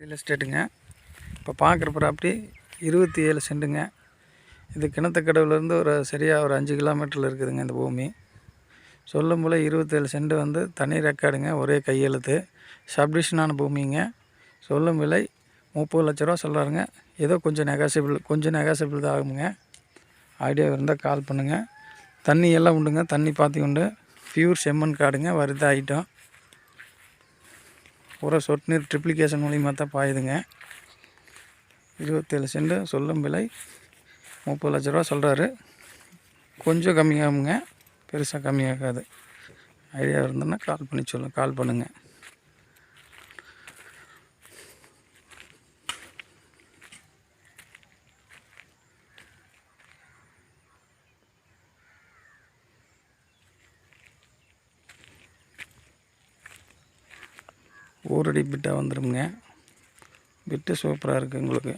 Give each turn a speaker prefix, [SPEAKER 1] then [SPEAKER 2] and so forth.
[SPEAKER 1] Real எஸ்டேட்டுங்க இப்போ பார்க்குற property இருபத்தி ஏழு சென்ட்டுங்க இது கிணத்துக்கடவுலேருந்து ஒரு சரியாக ஒரு அஞ்சு கிலோமீட்டரில் இருக்குதுங்க இந்த பூமி. சொல்லும் போல் இருபத்தேழு சென்ட் வந்து தனி ரெக்கார்டுங்க ஒரே கையெழுத்து. சப்டிஷனான பூமிங்க. சொல்லும் விலை முப்பது லட்ச ரூபா சொல்கிறாருங்க ஏதோ கொஞ்சம் நெகாசிபிள் கொஞ்சம் நெகாசிபிள் தான் ஆகுங்க. ஐடியா இருந்தால் கால் பண்ணுங்கள் தண்ணி எல்லாம் உண்டுங்க. தண்ணி பார்த்துக்கொண்டு பியூர் செம்மண் காடுங்க. வருது ஐட்டம் பூரா சொட்டு நீர் ட்ரிப்ளிகேஷன் மூலியமாக தான் பாயுதுங்க. இருபத்தேழு சென்ட் சொல்லும் விலை முப்பது லட்ச ரூபா சொல்கிறாரு கொஞ்சம் கம்மியாகுங்க. பெருசாக கம்மியாகாது. ஐடியா இருந்ததுன்னா கால் பண்ணி சொல்லுங்கள் கால் பண்ணுங்கள் ஊரடி பிட்டாக வந்துடுங்க பிட்டு சூப்பராக இருக்குது உங்களுக்கு